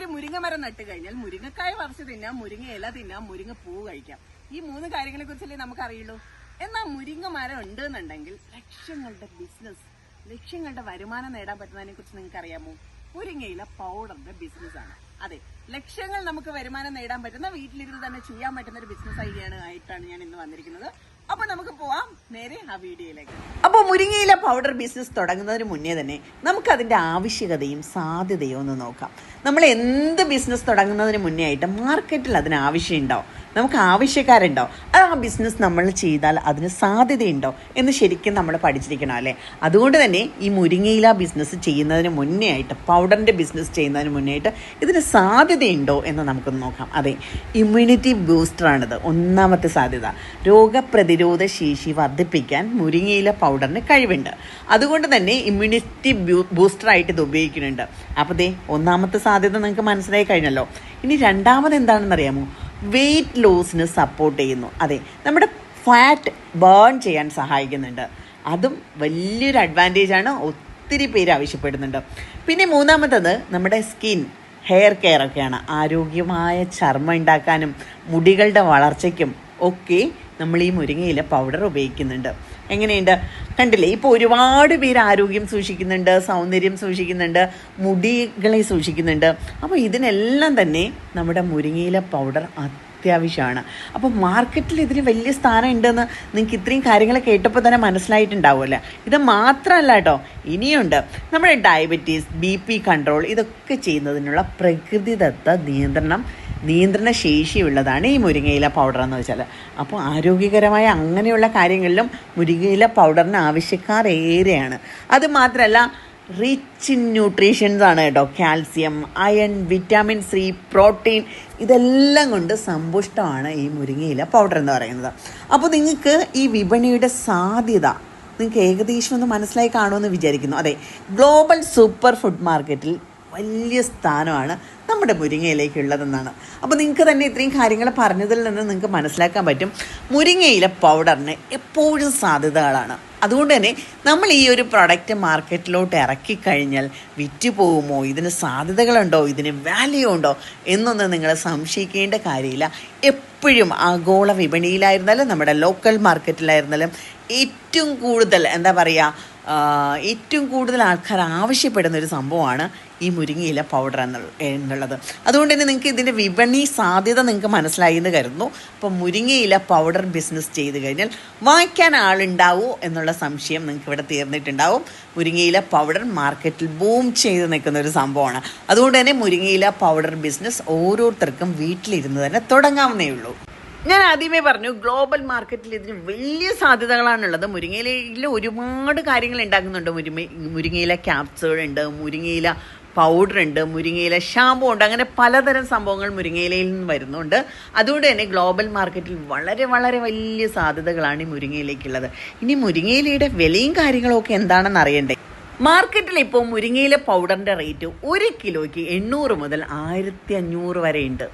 ഒരു മുരിങ്ങ മരം നട്ട് കഴിഞ്ഞാൽ മുരിങ്ങക്കായ പറിച്ച് തിന്നാം മുരിങ്ങ ഇല തിന്നാം മുരിങ്ങ പൂ കഴിക്കാം. ഈ മൂന്ന് കാര്യങ്ങളെ കുറിച്ചല്ലേ നമുക്ക് അറിയുള്ളൂ എന്നാൽ മുരിങ്ങ മരം ഉണ്ട് എന്നുണ്ടെങ്കിൽ ലക്ഷങ്ങളുടെ ബിസിനസ് ലക്ഷ്യങ്ങളുടെ വരുമാനം നേടാൻ പറ്റുന്നതിനെ കുറിച്ച് നിങ്ങൾക്ക് അറിയാമോ മുരിങ്ങയില പൗഡറിന്റെ ബിസിനസ് ആണ്. അതെ ലക്ഷ്യങ്ങൾ നമുക്ക് വരുമാനം നേടാൻ പറ്റുന്ന വീട്ടിലിരുന്ന് തന്നെ ചെയ്യാൻ പറ്റുന്ന ഒരു ബിസിനസ് ആയിട്ടാണ് ഞാൻ ഇന്ന് വന്നിരിക്കുന്നത്. അപ്പൊ നമുക്ക് പോവാം നേരെ ആ വീഡിയോയിലേക്ക്. അപ്പോൾ മുരിങ്ങയില പൗഡർ ബിസിനസ് തുടങ്ങുന്നതിന് മുന്നേ തന്നെ നമുക്ക് അതിന്റെ ആവശ്യകതയും സാധ്യതയും ഒന്ന് നോക്കാം. നമ്മൾ എന്ത് ബിസിനസ് തുടങ്ങുന്നതിന് മുന്നേ ആയിട്ട് മാർക്കറ്റിൽ അതിന് ആവശ്യമുണ്ടോ? നമുക്ക് ആവശ്യക്കാരുണ്ടോ? അത് ആ ബിസിനസ് നമ്മൾ ചെയ്താൽ അതിന് സാധ്യതയുണ്ടോ? എന്ന് ശരിക്കും നമ്മൾ പഠിച്ചിരിക്കണം അല്ലേ? അതുകൊണ്ട് തന്നെ ഈ മുരിങ്ങയില ബിസിനസ് ചെയ്യുന്നതിന് മുന്നേ ആയിട്ട് പൗഡറിന്റെ ബിസിനസ് ചെയ്യുന്നതിന് മുന്നേ ആയിട്ട് ഇതിന് സാധ്യതയുണ്ടോ എന്ന് നമുക്കൊന്ന് നോക്കാം. അതെ ഇമ്മ്യൂണിറ്റി ബൂസ്റ്ററാണിത് ഒന്നാമത്തെ സാധ്യത. രോഗപ്രതിരോധ ശേഷി വർദ്ധിപ്പിക്കാൻ മുരിങ്ങയില പൗഡറിന് കഴിവുണ്ട്. അതുകൊണ്ട് തന്നെ ഇമ്മ്യൂണിറ്റി ബൂസ്റ്ററായിട്ട് ഇത് ഉപയോഗിക്കുന്നുണ്ട്. അപ്പോൾ ദേ ഒന്നാമത്തെ സാധ്യത നിങ്ങൾക്ക് മനസ്സിലായി കഴിഞ്ഞല്ലോ. ഇനി രണ്ടാമത് എന്താണെന്നറിയാമോ വെയിറ്റ് ലോസിന് സപ്പോർട്ട് ചെയ്യുന്നു. അതെ നമ്മുടെ ഫാറ്റ് ബേൺ ചെയ്യാൻ സഹായിക്കുന്നുണ്ട്. അതും വലിയൊരു അഡ്വാന്റേജ് ആണ് ഒത്തിരി പേര് ആവശ്യപ്പെടുന്നുണ്ട്. പിന്നെ മൂന്നാമത്തത് നമ്മുടെ സ്കിൻ ഹെയർ കെയർ ഒക്കെയാണ്. ആരോഗ്യമായ ചർമ്മം ഉണ്ടാക്കാനും മുടികളുടെ വളർച്ചയ്ക്കും ഒക്കെ നമ്മൾ ഈ മുരിങ്ങയില പൗഡർ ഉപയോഗിക്കുന്നുണ്ട്. എങ്ങനെയുണ്ട്? കണ്ടില്ലേ ഇപ്പോൾ ഒരുപാട് പേര് ആരോഗ്യം സൂക്ഷിക്കുന്നുണ്ട് സൗന്ദര്യം സൂക്ഷിക്കുന്നുണ്ട് മുടികളെ സൂക്ഷിക്കുന്നുണ്ട്. അപ്പോൾ ഇതിനെല്ലാം തന്നെ നമ്മുടെ മുരിങ്ങയില പൗഡർ അത്യാവശ്യമാണ്. അപ്പോൾ മാർക്കറ്റിൽ ഇതിന് വലിയ സ്ഥാനം ഉണ്ടെന്ന് നിങ്ങൾക്ക് ഇത്രയും കാര്യങ്ങൾ കേട്ടപ്പോൾ തന്നെ മനസ്സിലായിട്ടുണ്ടാവുമല്ലോ? ഇത് മാത്രമല്ല കേട്ടോ ഇനിയുണ്ട്. നമ്മുടെ ഡയബറ്റീസ് ബി പി കൺട്രോൾ ഇതൊക്കെ ചെയ്യുന്നതിനുള്ള പ്രകൃതിദത്ത നിയന്ത്രണം നിയന്ത്രണ ശേഷിയുള്ളതാണ് ഈ മുരിങ്ങയില പൗഡർ എന്ന് വെച്ചാൽ അപ്പോൾ ആരോഗ്യകരമായ അങ്ങനെയുള്ള കാര്യങ്ങളിലും മുരിങ്ങയില പൗഡറിന് ആവശ്യക്കാർ ഏറെയാണ്. അത് മാത്രമല്ല റിച്ച് ഇൻ ന്യൂട്രീഷൻസ് ആണ് കേട്ടോ. Calcium iron vitamin C protein ഇതെല്ലാം കൊണ്ട് സമ്പുഷ്ടമാണ് ഈ മുരിങ്ങയില പൗഡർ എന്ന് പറയുന്നത്. അപ്പോൾ നിങ്ങൾക്ക് ഈ വിപണിയുടെ സാധ്യത നിങ്ങൾക്ക് ഏകദേശം ഒന്ന് മനസ്സിലായി കാണുമെന്ന് വിചാരിക്കുന്നു. അതെ ഗ്ലോബൽ സൂപ്പർ ഫുഡ് മാർക്കറ്റിൽ വലിയ സ്ഥാനമാണ് നമ്മുടെ മുരിങ്ങയിലേക്കുള്ളതെന്നാണ്. അപ്പോൾ നിങ്ങൾക്ക് തന്നെ ഇത്രയും കാര്യങ്ങൾ പറഞ്ഞതിൽ നിന്ന് നിങ്ങൾക്ക് മനസ്സിലാക്കാൻ പറ്റും. മുരിങ്ങയില പൗഡറിന് എപ്പോഴും സാധ്യതകളാണ്. അതുകൊണ്ട് തന്നെ നമ്മൾ ഈ ഒരു പ്രൊഡക്റ്റ് മാർക്കറ്റിലോട്ട് ഇറക്കി കഴിഞ്ഞാൽ വിറ്റ് പോകുമോ? ഇതിന് സാധ്യതകളുണ്ടോ? ഇതിന് വാല്യൂ ഉണ്ടോ? എന്നൊന്നും നിങ്ങൾ സംശയിക്കേണ്ട കാര്യമില്ല. എപ്പോഴും ആഗോള വിപണിയിലായിരുന്നാലും നമ്മുടെ ലോക്കൽ മാർക്കറ്റിലായിരുന്നാലും ഏറ്റവും കൂടുതൽ എന്താ പറയുക ഏറ്റവും കൂടുതൽ ആൾക്കാർ ആവശ്യപ്പെടുന്ന ഒരു സംഭവമാണ് ഈ മുരിങ്ങയില പൗഡർ എന്നുള്ള എന്നുള്ളത്. അതുകൊണ്ട് തന്നെ നിങ്ങൾക്ക് ഇതിന്റെ വിപണി സാധ്യത നിങ്ങൾക്ക് മനസ്സിലായി എന്ന് കരുതുന്നു. അപ്പോൾ മുരിങ്ങയില പൗഡർ ബിസിനസ് ചെയ്ത് കഴിഞ്ഞാൽ വാങ്ങിക്കാൻ ആളുണ്ടാവുമോ എന്നുള്ള സംശയം നിങ്ങൾക്ക് ഇവിടെ തീർന്നിട്ടുണ്ടാവും. മുരിങ്ങയില പൗഡർ മാർക്കറ്റിൽ ബൂം ചെയ്ത് നിൽക്കുന്ന ഒരു സംഭവമാണ്. അതുകൊണ്ട് തന്നെ മുരിങ്ങയില പൗഡർ ബിസിനസ് ഓരോരുത്തർക്കും വീട്ടിലിരുന്ന് തന്നെ തുടങ്ങാവുന്നേ ഉള്ളൂ. ഞാൻ ആദ്യമേ പറഞ്ഞു ഗ്ലോബൽ മാർക്കറ്റിൽ ഇതിന് വലിയ സാധ്യതകളാണുള്ളത്. മുരിങ്ങയിലയിൽ ഒരുപാട് കാര്യങ്ങൾ ഉണ്ടാക്കുന്നുണ്ട്. മുരിങ്ങയില ക്യാപ്സുകൾ ഉണ്ട് മുരിങ്ങയില പൗഡർ ഉണ്ട് മുരിങ്ങയില ഷാമ്പു ഉണ്ട് അങ്ങനെ പലതരം സംഭവങ്ങൾ മുരിങ്ങയിലയിൽ നിന്ന് വരുന്നുണ്ട്. അതുകൊണ്ട് തന്നെ ഗ്ലോബൽ മാർക്കറ്റിൽ വളരെ വളരെ വലിയ സാധ്യതകളാണ് ഈ മുരിങ്ങയിലേക്കുള്ളത്. ഇനി മുരിങ്ങയിലയുടെ വിലയും കാര്യങ്ങളും ഒക്കെ എന്താണെന്ന് അറിയണ്ടേ? മാർക്കറ്റിൽ ഇപ്പോൾ മുരിങ്ങയില പൗഡറിന്റെ റേറ്റ് ഒരു കിലോയ്ക്ക് എണ്ണൂറ് മുതൽ ആയിരത്തി അഞ്ഞൂറ് വരെ ഉണ്ട്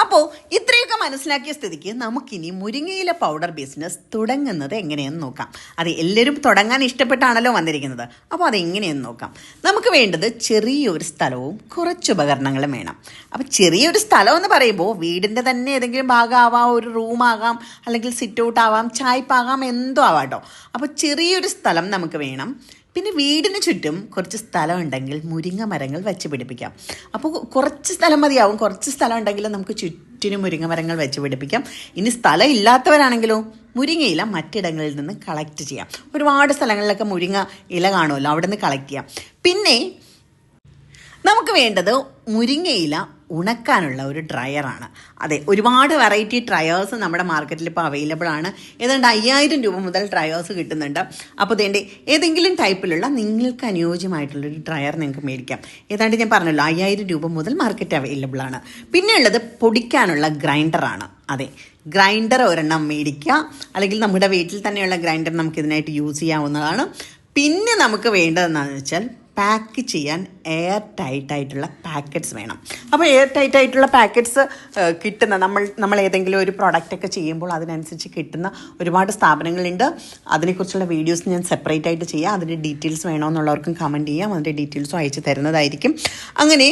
അപ്പോൾ ഇത്രയൊക്കെ മനസ്സിലാക്കിയ സ്ഥിതിക്ക് നമുക്കിനി മുരിങ്ങയില പൗഡർ ബിസിനസ് തുടങ്ങുന്നത് എങ്ങനെയെന്ന് നോക്കാം. അത് എല്ലാവരും തുടങ്ങാൻ ഇഷ്ടപ്പെട്ടാണല്ലോ വന്നിരിക്കുന്നത്. അപ്പോൾ അതെങ്ങനെയെന്ന് നോക്കാം. നമുക്ക് വേണ്ടത് ചെറിയൊരു സ്ഥലവും കുറച്ച് ഉപകരണങ്ങളും വേണം. അപ്പോൾ ചെറിയൊരു സ്ഥലം എന്ന് പറയുമ്പോൾ വീടിന്റെ തന്നെ ഏതെങ്കിലും ഭാഗമാവാം ഒരു റൂമാകാം അല്ലെങ്കിൽ സിറ്റ് ഔട്ട് ആവാം ചായ്പാകാം എന്തോ ആവാം കേട്ടോ. അപ്പോൾ ചെറിയൊരു സ്ഥലം നമുക്ക് വേണം. പിന്നെ വീടിന് ചുറ്റും കുറച്ച് സ്ഥലം ഉണ്ടെങ്കിൽ മുരിങ്ങ മരങ്ങൾ വെച്ച് പിടിപ്പിക്കാം. അപ്പോൾ കുറച്ച് സ്ഥലം മതിയാവും. കുറച്ച് സ്ഥലം ഉണ്ടെങ്കിൽ നമുക്ക് ചുറ്റിനും മുരിങ്ങ മരങ്ങൾ വെച്ച് പിടിപ്പിക്കാം. ഇനി സ്ഥലം ഇല്ലാത്തവരാണെങ്കിലോ മുരിങ്ങ മുരിങ്ങയില മറ്റിടങ്ങളിൽ നിന്ന് കളക്ട് ചെയ്യാം. ഒരുപാട് സ്ഥലങ്ങളിലൊക്കെ മുരിങ്ങ ഇല കാണുമല്ലോ അവിടെ നിന്ന് കളക്ട് ചെയ്യാം. പിന്നെ നമുക്ക് വേണ്ടത് മുരിങ്ങയില ഉണക്കാനുള്ള ഒരു ഡ്രയറാണ്. അതെ ഒരുപാട് വെറൈറ്റി ഡ്രയേഴ്സ് നമ്മുടെ മാർക്കറ്റിൽ ഇപ്പോൾ അവൈലബിൾ ആണ്. ഏതാണ്ട് അയ്യായിരം രൂപ മുതൽ ഡ്രയേഴ്സ് കിട്ടുന്നുണ്ട്. അപ്പോൾ ഇതിന്റെ ഏതെങ്കിലും ടൈപ്പിലുള്ള നിങ്ങൾക്ക് അനുയോജ്യമായിട്ടുള്ളൊരു ഡ്രയർ നിങ്ങൾക്ക് മേടിക്കാം. ഏതാണ്ട് ഞാൻ പറഞ്ഞല്ലോ അയ്യായിരം രൂപ മുതൽ മാർക്കറ്റ് അവൈലബിൾ ആണ്. പിന്നെ ഉള്ളത് പൊടിക്കാനുള്ള ഗ്രൈൻഡറാണ് അതെ ഗ്രൈൻഡർ ഒരെണ്ണം മേടിക്കുക. അല്ലെങ്കിൽ നമ്മുടെ വീട്ടിൽ തന്നെയുള്ള ഗ്രൈൻഡർ നമുക്ക് ഇതിനായിട്ട് യൂസ് ചെയ്യാവുന്നതാണ്. പിന്നെ നമുക്ക് വേണ്ടതെന്നാന്ന് വെച്ചാൽ പാക്ക് ചെയ്യാൻ എയർ ടൈറ്റ് ആയിട്ടുള്ള പാക്കറ്റ്സ് വേണം. അപ്പോൾ എയർ ടൈറ്റ് ആയിട്ടുള്ള പാക്കറ്റ്സ് കിട്ടുന്ന നമ്മൾ നമ്മൾ ഏതെങ്കിലും ഒരു പ്രോഡക്റ്റ് ഒക്കെ ചെയ്യുമ്പോൾ അതിനനുസരിച്ച് കിട്ടുന്ന ഒരുപാട് സ്ഥാപനങ്ങളുണ്ട്. അതിനെക്കുറിച്ചുള്ള വീഡിയോസ് ഞാൻ സെപ്പറേറ്റ് ആയിട്ട് ചെയ്യാം. അതിന്റെ ഡീറ്റെയിൽസ് വേണമെന്നുള്ളവർക്കും കമന്റ് ചെയ്യാം. അതിന്റെ ഡീറ്റെയിൽസും അയച്ചു തരുന്നതായിരിക്കും. അങ്ങനെ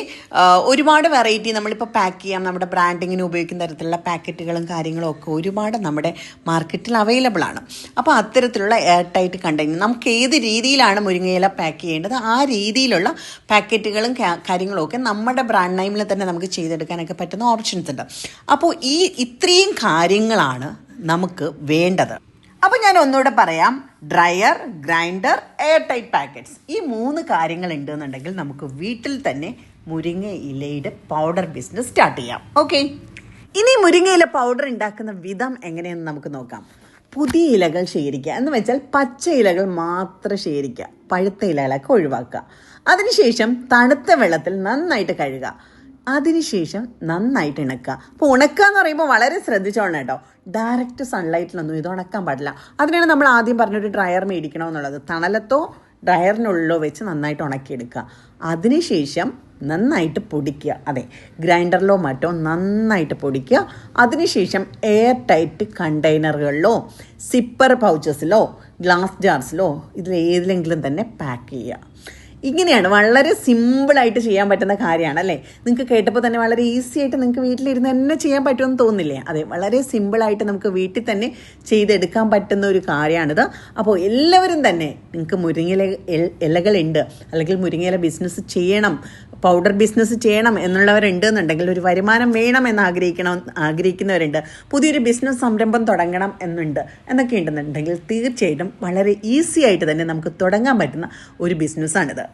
ഒരുപാട് വെറൈറ്റി നമ്മളിപ്പോൾ പാക്ക് ചെയ്യാം. നമ്മുടെ ബ്രാൻഡിങ്ങിന് ഉപയോഗിക്കുന്ന തരത്തിലുള്ള പാക്കറ്റുകളും കാര്യങ്ങളും ഒക്കെ ഒരുപാട് നമ്മുടെ മാർക്കറ്റിൽ അവൈലബിൾ ആണ്. അപ്പോൾ അത്തരത്തിലുള്ള എയർ ടൈറ്റ് കണ്ടെയ്നർ നമുക്ക് ഏത് രീതിയിലാണ് മുരിങ്ങയില പാക്ക് ചെയ്യേണ്ടത്? ആ രീതിയിലുള്ള പാക്കറ്റുകളും കാര്യങ്ങളും ഒക്കെ നമ്മുടെ ബ്രാൻഡ് നെയിമിൽ തന്നെ നമുക്ക് ചെയ്തെടുക്കാനൊക്കെ പറ്റുന്ന ഓപ്ഷൻസ് ഉണ്ട്. അപ്പോൾ ഈ ഇത്രയും കാര്യങ്ങളാണ് നമുക്ക് വേണ്ടത്. അപ്പോൾ ഞാൻ ഒന്നുകൂടെ പറയാം. Dryer grinder air tight packets ഈ മൂന്ന് കാര്യങ്ങൾ ഉണ്ടെന്നുണ്ടെങ്കിൽ നമുക്ക് വീട്ടിൽ തന്നെ മുരിങ്ങ ഇലയുടെ പൗഡർ ബിസിനസ് സ്റ്റാർട്ട് ചെയ്യാം. ഓക്കെ ഇനി മുരിങ്ങയില പൗഡർ ഉണ്ടാക്കുന്ന വിധം എങ്ങനെയെന്ന് നമുക്ക് നോക്കാം. പുതിയ ഇലകൾ ശേഖരിക്കുക. എന്ന് വെച്ചാൽ പച്ച ഇലകൾ മാത്രം ശേഖരിക്കുക. പഴുത്ത ഇലകളൊക്കെ ഒഴിവാക്കുക. അതിനുശേഷം തണുത്ത വെള്ളത്തിൽ നന്നായിട്ട് കഴുകുക. അതിനുശേഷം നന്നായിട്ട് ഇണക്കുക അപ്പോൾ ഉണക്കുക എന്ന് പറയുമ്പോൾ വളരെ ശ്രദ്ധിച്ചോണം കേട്ടോ. ഡയറക്റ്റ് സൺലൈറ്റിലൊന്നും ഇത് ഉണക്കാൻ പാടില്ല. അതിനാണ് നമ്മൾ ആദ്യം പറഞ്ഞൊരു ഡ്രയർ മേടിക്കണമെന്നുള്ളത്. തണലത്തോ ഡ്രയറിനുള്ളിലോ വെച്ച് നന്നായിട്ട് ഉണക്കിയെടുക്കുക. അതിനുശേഷം നന്നായിട്ട് പൊടിക്കുക. അതെ ഗ്രൈൻഡറിലോ മറ്റോ നന്നായിട്ട് പൊടിക്കുക. അതിനുശേഷം എയർ ടൈറ്റ് കണ്ടെയ്നറുകളിലോ സിപ്പർ പൗച്ചസിലോ ഗ്ലാസ് ജാർസിലോ ഇതിൽ ഏതിലെങ്കിലും തന്നെ പാക്ക് ചെയ്യുക. ഇങ്ങനെയാണ് വളരെ സിമ്പിളായിട്ട് ചെയ്യാൻ പറ്റുന്ന കാര്യമാണ് അല്ലേ? നിങ്ങൾക്ക് കേട്ടപ്പോൾ തന്നെ വളരെ ഈസി ആയിട്ട് നിങ്ങൾക്ക് വീട്ടിലിരുന്ന് തന്നെ ചെയ്യാൻ പറ്റുമെന്ന് തോന്നില്ലേ? അതെ വളരെ സിമ്പിളായിട്ട് നമുക്ക് വീട്ടിൽ തന്നെ ചെയ്തെടുക്കാൻ പറ്റുന്ന ഒരു കാര്യമാണിത്. അപ്പോൾ എല്ലാവരും തന്നെ നിങ്ങൾക്ക് മുരിങ്ങയില ഇല- ഇലകളുണ്ട് അല്ലെങ്കിൽ മുരിങ്ങയില ബിസിനസ് ചെയ്യണം പൗഡർ ബിസിനസ് ചെയ്യണം എന്നുള്ളവരുണ്ട് എന്നുണ്ടെങ്കിൽ ഒരു വരുമാനം വേണം എന്ന് ആഗ്രഹിക്കണം ആഗ്രഹിക്കുന്നവരുണ്ട്. പുതിയൊരു ബിസിനസ് സംരംഭം തുടങ്ങണം എന്നുണ്ട്. എന്നൊക്കെ ഉണ്ടെന്നുണ്ടെങ്കിൽ തീർച്ചയായിട്ടും വളരെ ഈസി ആയിട്ട് തന്നെ നമുക്ക് തുടങ്ങാൻ പറ്റുന്ന ഒരു ബിസിനസ്സാണിത്.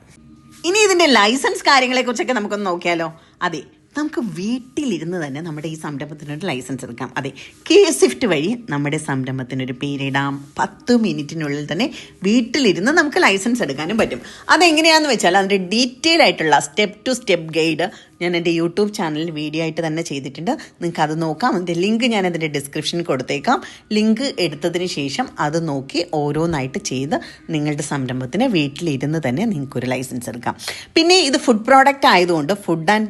ഇനി ഇതിന്റെ ലൈസൻസ് കാര്യങ്ങളെക്കുറിച്ചൊക്കെ നമുക്കൊന്ന് നോക്കിയാലോ? അതെ നമുക്ക് വീട്ടിലിരുന്ന് തന്നെ നമ്മുടെ ഈ സംരംഭത്തിനൊരു ലൈസൻസ് എടുക്കാം. അതെ കെ സ്വിഫ്റ്റ് വഴി നമ്മുടെ സംരംഭത്തിനൊരു പേരിടാം പത്ത് മിനിറ്റിനുള്ളിൽ തന്നെ വീട്ടിലിരുന്ന് നമുക്ക് ലൈസൻസ് എടുക്കാനും പറ്റും. അതെങ്ങനെയാണെന്ന് വെച്ചാൽ അതിന്റെ ഡീറ്റെയിൽ ആയിട്ടുള്ള സ്റ്റെപ്പ് ടു സ്റ്റെപ്പ് ഗൈഡ് ഞാൻ എന്റെ യൂട്യൂബ് ചാനലിൽ വീഡിയോ ആയിട്ട് തന്നെ ചെയ്തിട്ടുണ്ട്. നിങ്ങൾക്ക് അത് നോക്കാം. അതിന്റെ ലിങ്ക് ഞാൻ അതിന്റെ ഡിസ്ക്രിപ്ഷനിൽ കൊടുത്തേക്കാം. ലിങ്ക് എടുത്തതിന് ശേഷം അത് നോക്കി ഓരോന്നായിട്ട് ചെയ്ത് നിങ്ങളുടെ സംരംഭത്തിന് വീട്ടിലിരുന്ന് തന്നെ നിങ്ങൾക്കൊരു ലൈസൻസ് എടുക്കാം. പിന്നെ ഇത് ഫുഡ് പ്രോഡക്റ്റ് ആയതുകൊണ്ട് ഫുഡ് ആൻഡ്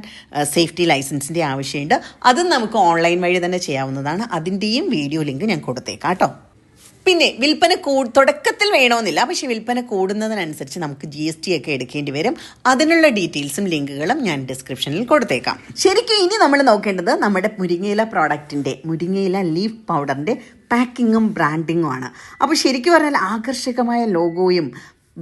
സേഫ്റ്റി ലൈസൻസിന്റെ ആവശ്യമുണ്ട്. അതും നമുക്ക് ഓൺലൈൻ വഴി തന്നെ ചെയ്യാവുന്നതാണ്. അതിന്റെയും വീഡിയോ ലിങ്ക് ഞാൻ കൊടുത്തേക്കാം കേട്ടോ പിന്നെ വിൽപ്പന കൂ തുടക്കത്തിൽ വേണമെന്നില്ല പക്ഷേ വിൽപ്പന കൂടുന്നതിനനുസരിച്ച് നമുക്ക് ജി എസ് ടി ഒക്കെ എടുക്കേണ്ടി വരും. അതിനുള്ള ഡീറ്റെയിൽസും ലിങ്കുകളും ഞാൻ ഡിസ്ക്രിപ്ഷനിൽ കൊടുത്തേക്കാം. ശരിക്കും ഇനി നമ്മൾ നോക്കേണ്ടത് നമ്മുടെ മുരിങ്ങയില പ്രോഡക്റ്റിന്റെ മുരിങ്ങയില ലീഫ് പൗഡറിന്റെ പാക്കിങ്ങും ബ്രാൻഡിങ്ങും ആണ്. അപ്പോൾ ശരിക്കും പറഞ്ഞാൽ ആകർഷകമായ ലോഗോയും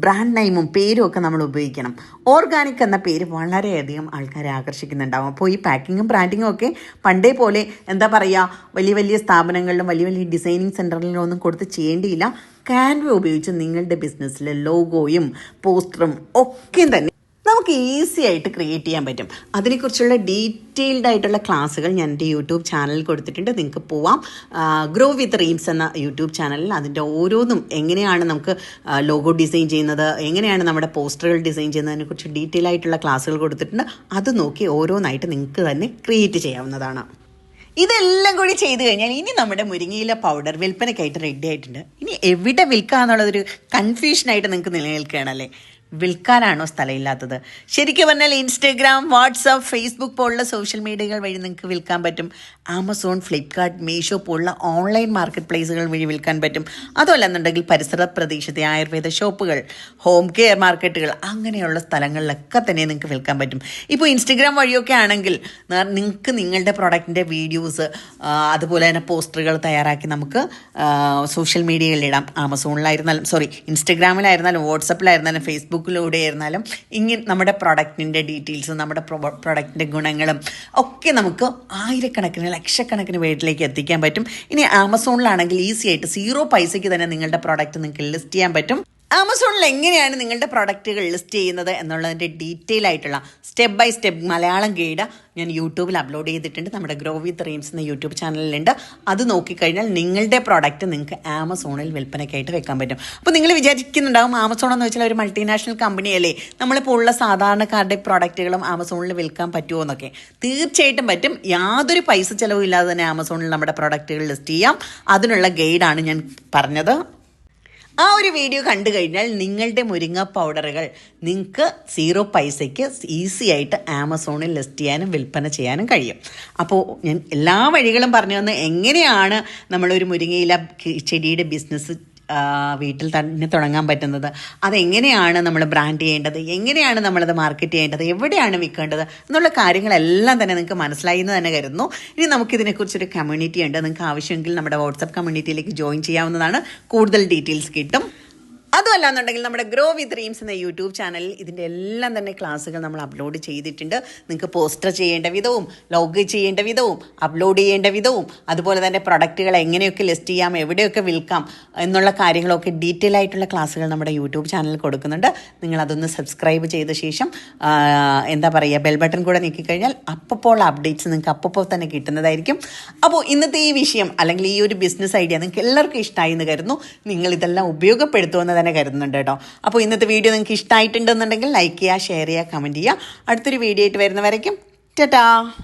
ബ്രാൻഡ് നെയിമും പേരും ഒക്കെ നമ്മൾ ഉപയോഗിക്കണം. ഓർഗാനിക് എന്ന പേര് വളരെയധികം ആൾക്കാരെ ആകർഷിക്കുന്നുണ്ടാവും. അപ്പോൾ ഈ പാക്കിങ്ങും ബ്രാൻഡിങ്ങും ഒക്കെ പണ്ടേ പോലെ എന്താ പറയുക വലിയ വലിയ സ്ഥാപനങ്ങളിലും വലിയ വലിയ ഡിസൈനിങ് സെന്ററിലും ഒന്നും കൊടുത്ത് ചെയ്യേണ്ടിയില്ല. ക്യാൻവ ഉപയോഗിച്ച് നിങ്ങളുടെ ബിസിനസ്സിലെ ലോഗോയും പോസ്റ്ററും ഒക്കെ തന്നെ നമുക്ക് ഈസി ആയിട്ട് ക്രിയേറ്റ് ചെയ്യാൻ പറ്റും. അതിനെക്കുറിച്ചുള്ള ഡീറ്റെയിൽഡ് ആയിട്ടുള്ള ക്ലാസ്സുകൾ ഞാൻ എന്റെ യൂട്യൂബ് ചാനലിൽ കൊടുത്തിട്ടുണ്ട്. നിങ്ങൾക്ക് പോവാം. ഗ്രോ വിത്ത് റീംസ് എന്ന യൂട്യൂബ് ചാനലിൽ അതിന്റെ ഓരോന്നും എങ്ങനെയാണ് നമുക്ക് ലോഗോ ഡിസൈൻ ചെയ്യുന്നത് എങ്ങനെയാണ് നമ്മുടെ പോസ്റ്ററുകൾ ഡിസൈൻ ചെയ്യുന്നതിനെക്കുറിച്ച് ഡീറ്റെയിൽ ആയിട്ടുള്ള ക്ലാസ്സുകൾ കൊടുത്തിട്ടുണ്ട്. അത് നോക്കി ഓരോന്നായിട്ട് നിങ്ങൾക്ക് തന്നെ ക്രിയേറ്റ് ചെയ്യാവുന്നതാണ്. ഇതെല്ലാം കൂടി ചെയ്തു കഴിഞ്ഞാൽ ഇനി നമ്മുടെ മുരിങ്ങയില പൗഡർ വിൽപ്പനയ്ക്കായിട്ട് റെഡി ആയിട്ടുണ്ട്. ഇനി എവിടെ വിൽക്കുക എന്നുള്ളതൊരു കൺഫ്യൂഷനായിട്ട് നിങ്ങൾക്ക് നിലനിൽക്കുകയാണല്ലേ? വിൽക്കാനാണോ സ്ഥലമില്ലാത്തത്? ശരിക്കും പറഞ്ഞാൽ ഇൻസ്റ്റഗ്രാം വാട്സപ്പ് ഫേസ്ബുക്ക് പോലുള്ള സോഷ്യൽ മീഡിയകൾ വഴി നിങ്ങൾക്ക് വിൽക്കാൻ പറ്റും. ആമസോൺ ഫ്ലിപ്കാർട്ട് മീഷോ പോലുള്ള ഓൺലൈൻ മാർക്കറ്റ് പ്ലേസുകൾ വഴി വിൽക്കാൻ പറ്റും. അതുമല്ലെന്നുണ്ടെങ്കിൽ പരിസര പ്രദേശത്തെ ആയുർവേദ ഷോപ്പുകൾ ഹോം കെയർ മാർക്കറ്റുകൾ അങ്ങനെയുള്ള സ്ഥലങ്ങളിലൊക്കെ തന്നെ നിങ്ങൾക്ക് വിൽക്കാൻ പറ്റും. ഇപ്പോൾ ഇൻസ്റ്റഗ്രാം വഴിയൊക്കെ ആണെങ്കിൽ നിങ്ങൾക്ക് നിങ്ങളുടെ പ്രൊഡക്റ്റിന്റെ വീഡിയോസ് അതുപോലെ തന്നെ പോസ്റ്ററുകൾ തയ്യാറാക്കി നമുക്ക് സോഷ്യൽ മീഡിയയിലിടാം ആമസോണിലായിരുന്നാലും സോറി ഇൻസ്റ്റഗ്രാമിലായിരുന്നാലും വാട്സപ്പിലായിരുന്നാലും ഫേസ്ബുക്കിലൂടെ ആയിരുന്നാലും ഇങ്ങനെ നമ്മുടെ പ്രൊഡക്റ്റിന്റെ ഡീറ്റെയിൽസും നമ്മുടെ പ്രൊഡക്റ്റിന്റെ ഗുണങ്ങളും ഒക്കെ നമുക്ക് ആയിരക്കണക്കിന് ലക്ഷക്കണക്കിന് വീട്ടിലേക്ക് എത്തിക്കാൻ പറ്റും. ഇനി ആമസോണിലാണെങ്കിൽ ഈസി ആയിട്ട് സീറോ പൈസയ്ക്ക് തന്നെ നിങ്ങളുടെ പ്രൊഡക്റ്റ് നിങ്ങൾക്ക് ലിസ്റ്റ് ചെയ്യാൻ പറ്റും. ആമസോണിൽ എങ്ങനെയാണ് നിങ്ങളുടെ പ്രൊഡക്റ്റുകൾ ലിസ്റ്റ് ചെയ്യുന്നത് എന്നുള്ളതിന്റെ ഡീറ്റെയിൽ ആയിട്ടുള്ള step by step Malayalam guide ഞാൻ യൂട്യൂബിൽ അപ്ലോഡ് ചെയ്തിട്ടുണ്ട്. നമ്മുടെ ഗ്രോ വിത്ത് റീംസ് എന്ന യൂട്യൂബ് ചാനലിലുണ്ട്. അത് നോക്കിക്കഴിഞ്ഞാൽ നിങ്ങളുടെ പ്രോഡക്റ്റ് നിങ്ങൾക്ക് ആമസോണിൽ വിൽപ്പനയ്ക്കായിട്ട് വെക്കാൻ പറ്റും. അപ്പോൾ നിങ്ങൾ വിചാരിക്കുന്നുണ്ടാവും ആമസോൺ എന്ന് വെച്ചാൽ ഒരു മൾട്ടിനാഷണൽ കമ്പനി കമ്പനിയല്ലേ നമ്മളിപ്പോൾ ഉള്ള സാധാരണക്കാരുടെ പ്രോഡക്റ്റുകളും ആമസോണിൽ വിൽക്കാൻ പറ്റുമോ എന്നൊക്കെ. തീർച്ചയായിട്ടും പറ്റും. യാതൊരു പൈസ ചിലവും ഇല്ലാതെ തന്നെ ആമസോണിൽ നമ്മുടെ പ്രോഡക്റ്റുകൾ ലിസ്റ്റ് ചെയ്യാം. അതിനുള്ള ഗൈഡാണ് ഞാൻ പറഞ്ഞത്. ആ ഒരു വീഡിയോ കണ്ടു കഴിഞ്ഞാൽ നിങ്ങളുടെ മുരിങ്ങ പൗഡറുകൾ നിങ്ങൾക്ക് സീറോ പൈസയ്ക്ക് ഈസി ആയിട്ട് ആമസോണിൽ ലിസ്റ്റ് ചെയ്യാനും വിൽപ്പന ചെയ്യാനും കഴിയും. അപ്പോൾ ഞാൻ എല്ലാ വഴികളും പറഞ്ഞു തന്ന്. എങ്ങനെയാണ് നമ്മളൊരു മുരിങ്ങയില ചെടിയുടെ ബിസിനസ് വീട്ടിൽ തന്നെ തുടങ്ങാൻ പറ്റുന്നത്. അതെങ്ങനെയാണ് നമ്മൾ ബ്രാൻഡ് ചെയ്യേണ്ടത്? എങ്ങനെയാണ് നമ്മളത് മാർക്കറ്റ് ചെയ്യേണ്ടത്? എവിടെയാണ് വിൽക്കേണ്ടത്? എന്നുള്ള കാര്യങ്ങളെല്ലാം തന്നെ നിങ്ങൾക്ക് മനസ്സിലായി എന്ന് തന്നെ കരുതുന്നു. ഇനി നമുക്കിതിനെക്കുറിച്ചൊരു കമ്മ്യൂണിറ്റി ഉണ്ട്. നിങ്ങൾക്ക് ആവശ്യമെങ്കിൽ നമ്മുടെ വാട്സപ്പ് കമ്മ്യൂണിറ്റിയിലേക്ക് ജോയിൻ ചെയ്യാവുന്നതാണ്. കൂടുതൽ ഡീറ്റെയിൽസ് കിട്ടും. അതുമല്ല എന്നുണ്ടെങ്കിൽ നമ്മുടെ ഗ്രോ വി ഡ്രീംസ് എന്ന യൂട്യൂബ് ചാനലിൽ ഇതിന്റെ എല്ലാം തന്നെ ക്ലാസ്സുകൾ നമ്മൾ അപ്ലോഡ് ചെയ്തിട്ടുണ്ട്. നിങ്ങൾക്ക് പോസ്റ്റർ ചെയ്യേണ്ട വിധവും ലോഗ് ചെയ്യേണ്ട വിധവും അപ്ലോഡ് ചെയ്യേണ്ട വിധവും അതുപോലെ തന്നെ പ്രൊഡക്റ്റുകൾ എങ്ങനെയൊക്കെ ലിസ്റ്റ് ചെയ്യാം എവിടെയൊക്കെ വിൽക്കാം എന്നുള്ള കാര്യങ്ങളൊക്കെ ഡീറ്റെയിൽ ആയിട്ടുള്ള ക്ലാസ്സുകൾ നമ്മുടെ യൂട്യൂബ് ചാനലിൽ കൊടുക്കുന്നുണ്ട്. നിങ്ങൾ അതൊന്ന് സബ്സ്ക്രൈബ് ചെയ്ത ശേഷം എന്താ പറയുക ബെൽ ബട്ടൺ കൂടെ നീക്കിക്കഴിഞ്ഞാൽ അപ്പോൾ അപ്ഡേറ്റ്സ് നിങ്ങൾക്ക് അപ്പോൾ തന്നെ കിട്ടുന്നതായിരിക്കും. അപ്പോൾ ഇന്നത്തെ ഈ വിഷയം അല്ലെങ്കിൽ ഈ ഒരു ബിസിനസ് ഐഡിയ നിങ്ങൾക്ക് എല്ലാവർക്കും ഇഷ്ടമായി എന്ന് കരുതുന്നു. നിങ്ങൾ ഇതെല്ലാം ഉപയോഗപ്പെടുത്തുമെന്ന് തന്നെ കരുതുന്നുണ്ട് കേട്ടോ. അപ്പോൾ ഇന്നത്തെ വീഡിയോ നിങ്ങൾക്ക് ഇഷ്ടമായിട്ടുണ്ടെന്നുണ്ടെങ്കിൽ ലൈക്ക് ചെയ്യുക ഷെയർ ചെയ്യുക കമന്റ് ചെയ്യുക. അടുത്തൊരു വീഡിയോ ആയിട്ട് വരുന്നവരേക്കും ടാറ്റാ